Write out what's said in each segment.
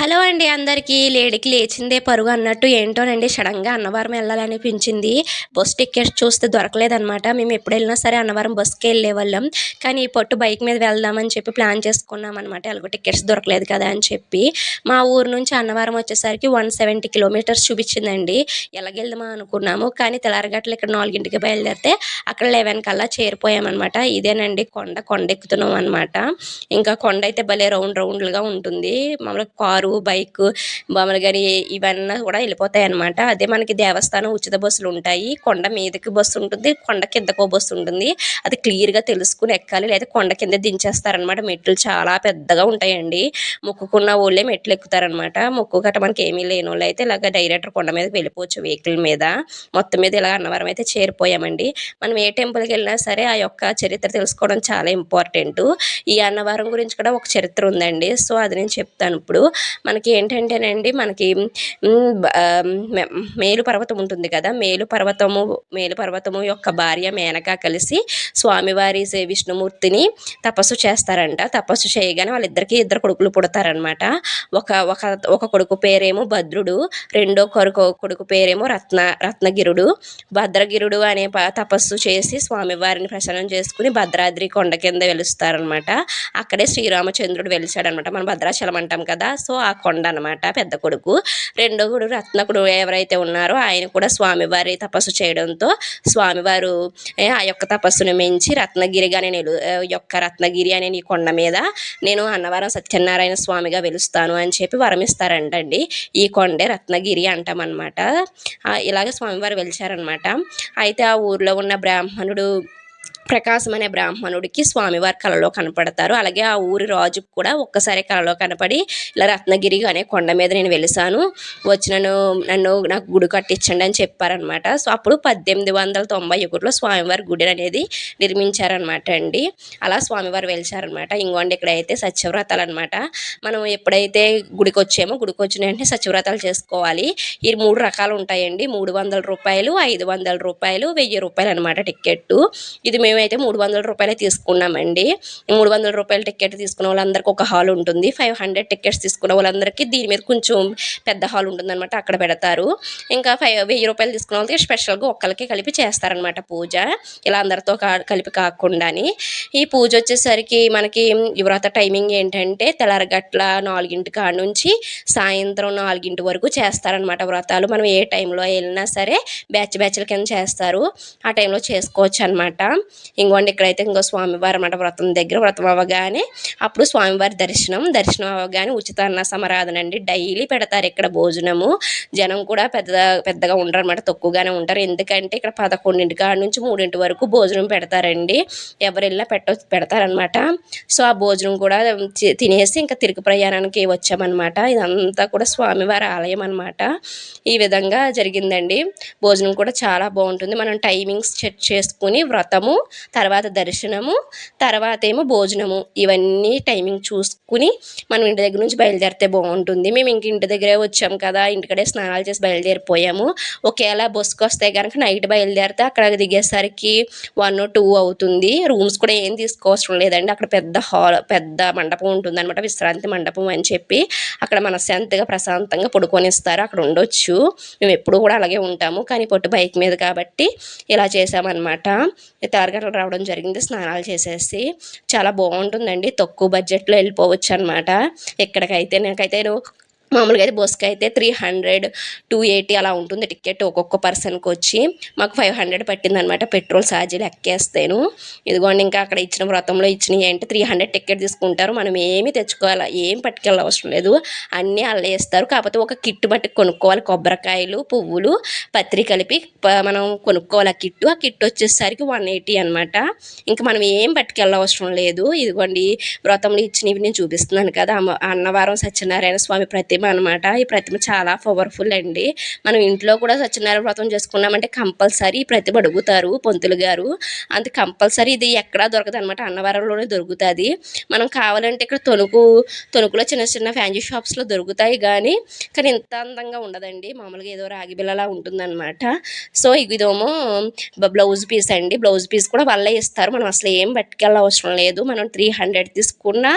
Hello అండి అందరికీ. లేడీకి లేచిందే పరుగు అన్నట్టు ఏంటోనండి సడన్గా అన్నవరం వెళ్ళాలనిపించింది. బస్ టికెట్స్ చూస్తే దొరకలేదనమాట మేము ఎప్పుడు వెళ్ళినా సరే అన్నవరం బస్కి వెళ్ళే వాళ్ళం కానీ ఈ పొట్టు బైక్ మీద వెళ్దామని చెప్పి ప్లాన్ చేసుకున్నాం అనమాట ఎలాగో టికెట్స్ దొరకలేదు కదా అని చెప్పి. మా ఊరు నుంచి అన్నవరం వచ్చేసరికి వన్ సెవెంటీ కిలోమీటర్స్ చూపించిందండి. ఎలాగెళ్దామా అనుకున్నాము. కానీ తెల్లారగట్ల ఇక్కడ నాలుగింటికి బయలుదేరితే అక్కడ లెవెన్ కల్లా చేరిపోయామన్నమాట. ఇదేనండి కొండ కొండ ఎక్కుతున్నాం అనమాట ఇంకా కొండ అయితే భలే రౌండ్ రౌండ్లుగా ఉంటుంది. మామూలుగా కారు బైక్ మామూలుగా కానీ ఇవన్నీ కూడా వెళ్ళిపోతాయి అనమాట అదే మనకి దేవస్థానం ఉచిత బస్సులు ఉంటాయి. కొండ మీదకి బస్సు ఉంటుంది కొండ కిందకో బస్సు ఉంటుంది. అది క్లియర్గా తెలుసుకుని ఎక్కాలి లేదా కొండ కింద దించేస్తారనమాట మెట్లు చాలా పెద్దగా ఉంటాయండి. మొక్కుకున్న వాళ్ళే మెట్లు ఎక్కుతారనమాట మొక్కు గట్ట మనకి ఏమీ లేని వాళ్ళు అయితే ఇలాగ డైరెక్టర్ కొండ మీదకి వెళ్ళిపోవచ్చు వెహికల్ మీద. మొత్తం మీద ఇలా అన్నవరం అయితే చేరిపోయామండి. మనం ఏ టెంపుల్కి వెళ్ళినా సరే ఆ యొక్క చరిత్ర తెలుసుకోవడం చాలా ఇంపార్టెంట్ ఈ అన్నవరం గురించి కూడా ఒక చరిత్ర ఉందండి. సో అది నేను చెప్తాను ఇప్పుడు. మనకి ఏంటంటేనండి మనకి మేలు పర్వతం ఉంటుంది కదా మేలు పర్వతము మేలు పర్వతము యొక్క భార్య మేనక కలిసి స్వామివారి శ్రీ విష్ణుమూర్తిని తపస్సు చేస్తారంట. తపస్సు చేయగానే వాళ్ళిద్దరికి ఇద్దరు కొడుకులు పుడతారనమాట ఒక ఒక ఒక కొడుకు పేరేమో భద్రుడు రెండో కొడుకు కొడుకు పేరేమో రత్న రత్నగిరుడు. భద్రగిరుడు అనే ప- తపస్సు చేసి స్వామివారిని ప్రసన్నం చేసుకుని భద్రాద్రి కొండ కింద వెలుస్తారనమాట అక్కడే శ్రీరామచంద్రుడు వెలిచాడనమాట మనం భద్రాచలం అంటాం కదా సో ఆ కొండ అనమాట పెద్ద కొడుకు. రెండో గుడు రత్నకుడు ఎవరైతే ఉన్నారో ఆయన కూడా స్వామివారి తపస్సు చేయడంతో స్వామివారు ఆ యొక్క తపస్సును మించి రత్నగిరిగా నేను యొక్క రత్నగిరి అనే నీ కొండ మీద నేను అన్నవరం సత్యనారాయణ స్వామిగా వెలుస్తాను అని చెప్పి వరమిస్తారంటండి. ఈ కొండే రత్నగిరి అంటామన్నమాట. ఇలాగ స్వామివారు వెలిచారనమాట అయితే ఆ ఊర్లో ఉన్న బ్రాహ్మణుడు ప్రకాశం అనే బ్రాహ్మణుడికి స్వామివారి కలలో కనపడతారు. అలాగే ఆ ఊరి రాజుకు కూడా ఒక్కసారి కలలో కనపడి ఇలా రత్నగిరి అనే కొండ మీద నేను వెలిసాను. వచ్చి నన్ను నన్ను నాకు గుడి కట్టించండి అని చెప్పారనమాట సో అప్పుడు పద్దెనిమిది వందల తొంభై ఒకటిలో స్వామివారి గుడి అనేది నిర్మించారనమాట అండి. అలా స్వామివారు వెలిచారనమాట ఇంకోండి ఇక్కడైతే సత్యవ్రతాలు అనమాట మనం ఎప్పుడైతే గుడికి వచ్చామో గుడికి వచ్చిన వెంటనే సత్యవ్రతాలు చేసుకోవాలి. ఈ మూడు రకాలు ఉంటాయండి. మూడు వందల రూపాయలు ఐదు వందల రూపాయలు వెయ్యి రూపాయలు అనమాట టికెట్ ఇది మేమైతే మూడు వందల రూపాయలే తీసుకున్నామండి. మూడు వందల రూపాయల టికెట్ తీసుకున్న వాళ్ళందరికీ ఒక హాల్ ఉంటుంది. ఫైవ్ హండ్రెడ్ టికెట్స్ తీసుకున్న వాళ్ళందరికీ దీని మీద కొంచెం పెద్ద హాల్ ఉంటుందన్నమాట అక్కడ పెడతారు. ఇంకా ఫైవ్ వెయ్యి రూపాయలు తీసుకున్న వాళ్ళకి స్పెషల్గా ఒక్కరికి కలిపి చేస్తారనమాట పూజ. ఇలా అందరితో కా- కలిపి కాకుండాని. ఈ పూజ వచ్చేసరికి మనకి ఈ వ్రత టైమింగ్ ఏంటంటే తెల్లారగట్ల నాలుగింటి కాడ నుంచి సాయంత్రం నాలుగింటి వరకు చేస్తారనమాట వ్రతాలు. మనం ఏ టైంలో వెళ్ళినా సరే బ్యాచ్ బ్యాచ్ల కింద చేస్తారు. ఆ టైంలో చేసుకోవచ్చు అనమాట ఇంకోండి ఇక్కడైతే ఇంకో స్వామివారి అన్నమాట వ్రతం దగ్గర వ్రతం అవ్వగానే అప్పుడు స్వామివారి దర్శనం దర్శనం అవ్వగానే ఉచిత అన్న సమరాధన అండి డైలీ పెడతారు ఇక్కడ భోజనము. జనం కూడా పెద్ద పెద్దగా ఉండరు అనమాట తక్కువగానే ఉంటారు. ఎందుకంటే ఇక్కడ పదకొండింటి కాడ నుంచి మూడింటి వరకు భోజనం పెడతారండి. ఎవరు పెట్ట పెడతారనమాట సో ఆ భోజనం కూడా తినేసి ఇంకా తిరుగు ప్రయాణానికి వచ్చామన్నమాట. ఇదంతా కూడా స్వామివారి ఆలయం అనమాట ఈ విధంగా జరిగిందండి. భోజనం కూడా చాలా బాగుంటుంది. మనం టైమింగ్స్ చెక్ చేసుకుని వ్రతము తర్వాత దర్శనము తర్వాత ఏమో భోజనము. ఇవన్నీ టైమింగ్ చూసుకుని మనం ఇంటి దగ్గర నుంచి బయలుదేరితే బాగుంటుంది. మేము ఇంక ఇంటి దగ్గరే వచ్చాం కదా ఇంటికడే స్నానాలు చేసి బయలుదేరిపోయాము. ఒకేలా బస్సుకు వస్తే కనుక నైట్ బయలుదేరితే అక్కడ దిగేసరికి వన్ టూ అవుతుంది. రూమ్స్ కూడా ఏం తీసుకోవసరం లేదండి. అక్కడ పెద్ద హాల్ పెద్ద మండపం ఉంటుంది అనమాట విశ్రాంతి మండపం అని చెప్పి అక్కడ మనశ్శాంతిగా ప్రశాంతంగా పడుకొనిస్తారు. అక్కడ ఉండొచ్చు. మేము ఎప్పుడు కూడా అలాగే ఉంటాము. కానీ పొట్టు బైక్ మీద కాబట్టి ఇలా చేసామన్నమాట తారగట్ల రావడం జరిగింది. స్నానాలు చేసేసి చాలా బాగుంటుందండి. తక్కువ బడ్జెట్లో వెళ్ళిపోవచ్చు అనమాట ఎక్కడికైతే నాకైతే మామూలుగా అయితే బస్కి అయితే త్రీ హండ్రెడ్ టూ ఎయిటీ అలా ఉంటుంది టికెట్ ఒక్కొక్క పర్సన్కి వచ్చి. మాకు ఫైవ్ హండ్రెడ్ పట్టిందనమాట పెట్రోల్ ఛార్జీలు ఎక్కేస్తాను. ఇదిగోండి ఇంకా అక్కడ ఇచ్చిన వ్రతంలో ఇచ్చినవి ఏంటి? త్రీ హండ్రెడ్ టికెట్ తీసుకుంటారు. మనం ఏమి తెచ్చుకోవాలి ఏం పట్టుకెళ్ళ అవసరం లేదు. అన్నీ అల్లే ఇస్తారు కాకపోతే ఒక కిట్టు బట్టి కొనుక్కోవాలి. కొబ్బరికాయలు పువ్వులు పత్రి కలిపి ప- మనం కొనుక్కోవాలి ఆ కిట్టు. ఆ కిట్టు వచ్చేసరికి వన్ ఎయిటీ అనమాట ఇంకా మనం ఏం పట్టుకెళ్ళ అవసరం లేదు. ఇదిగోండి వ్రతంలో ఇచ్చినవి నేను చూపిస్తున్నాను కదా. అమ్మ అన్నవరం సత్యనారాయణ స్వామి ప్రతి ప్రతిమ అనమాట ఈ ప్రతిమ చాలా పవర్ఫుల్ అండి. మనం ఇంట్లో కూడా సత్యనారాయణ వ్రతం చేసుకున్నామంటే కంపల్సరీ ఈ ప్రతిమ అడుగుతారు పొంతులు గారు. అంత కంపల్సరీ ఇది ఎక్కడా దొరకదు అనమాట అన్నవరంలోనే దొరుకుతుంది. మనం కావాలంటే ఇక్కడ తణుకు తణుకులో చిన్న చిన్న ఫ్యాన్సీ షాప్స్లో దొరుకుతాయి కానీ కానీ ఇంత అందంగా ఉండదండి. మామూలుగా ఏదో రాగి బిల్లలా ఉంటుందన్నమాట. సో ఇదేమో ఏమో బ్లౌజ్ పీస్ అండి. బ్లౌజ్ పీస్ కూడా వాళ్ళే ఇస్తారు. మనం అసలు ఏం పట్టుకెళ్ళ అవసరం లేదు. మనం త్రీ హండ్రెడ్ తీసుకున్నా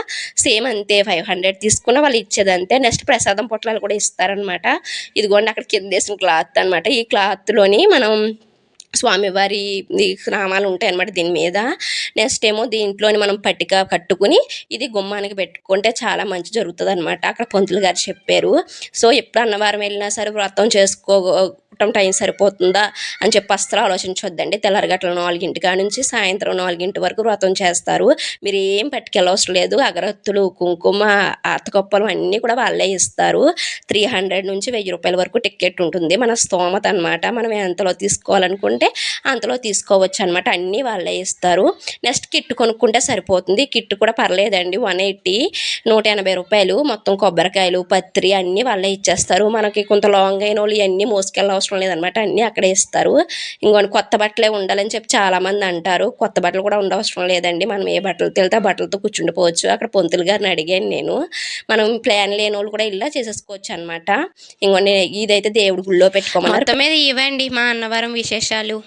సేమ్ అంతే. ఫైవ్ హండ్రెడ్ తీసుకున్నా వాళ్ళు ఇచ్చేది అంతే నెక్స్ట్ ప్రసాద్ కదం పొట్లాలు కూడా ఇస్తారనమాట ఇదిగోండి అక్కడ కింద వేసిన క్లాత్ అనమాట ఈ క్లాత్లోని మనం స్వామివారి నామాలు ఉంటాయి అన్నమాట దీని మీద. నెక్స్ట్ ఏమో దీంట్లోని మనం పట్టిక కట్టుకుని ఇది గుమ్మానికి పెట్టుకుంటే చాలా మంచి జరుగుతుంది అనమాట అక్కడ పంతులు గారు చెప్పారు. సో ఎప్పుడు అన్నవారం వెళ్ళినా సరే వ్రతం చేసుకో మొత్తం టైం సరిపోతుందా అని చెప్పి అస్సలు ఆలోచించొద్దండి. తెల్లారగట్ల నాలుగింటి కాడ నుంచి సాయంత్రం నాలుగింటి వరకు వ్రతం చేస్తారు. మీరు ఏం పట్టుకెళ్ళవసరం లేదు. అగరత్తులు కుంకుమ ఆతకొప్పలు అన్నీ కూడా వాళ్ళే ఇస్తారు. త్రీ హండ్రెడ్ నుంచి వెయ్యి రూపాయల వరకు టికెట్ ఉంటుంది. మన స్తోమత అనమాట మనం ఎంతలో తీసుకోవాలనుకుంటే అంతలో తీసుకోవచ్చు అనమాట అన్నీ వాళ్ళే ఇస్తారు. నెక్స్ట్ కిట్ కొనుక్కుంటే సరిపోతుంది. కిట్ కూడా పర్లేదండి. వన్ ఎయిటీ నూట ఎనభై రూపాయలు మొత్తం కొబ్బరికాయలు పత్రి అన్నీ వాళ్ళే ఇచ్చేస్తారు. మనకి కొంత లాంగ్ అయిన వాళ్ళు ఇవన్నీ మోసుకెళ్ళవసరం అవసరం లేదనమాట. అన్నీ అక్కడే ఇస్తారు. ఇంకొని కొత్త బట్టలే ఉండాలని చెప్పి చాలామంది అంటారు. కొత్త బట్టలు కూడా ఉండవసరం లేదండి. మనం ఏ బట్టలు తెలితే ఆ బట్టలతో కూర్చుండిపోవచ్చు. అక్కడ పొంతులు గారిని అడిగాను నేను. మనం ప్లాన్ లేని వాళ్ళు కూడా ఇలా చేసేసుకోవచ్చు అనమాట ఇంకొన్ని ఇదైతే దేవుడి గుళ్ళో పెట్టుకోమన్నారు. మొత్తం మీద ఇవ్వండి మా అన్నవరం విశేషాలు.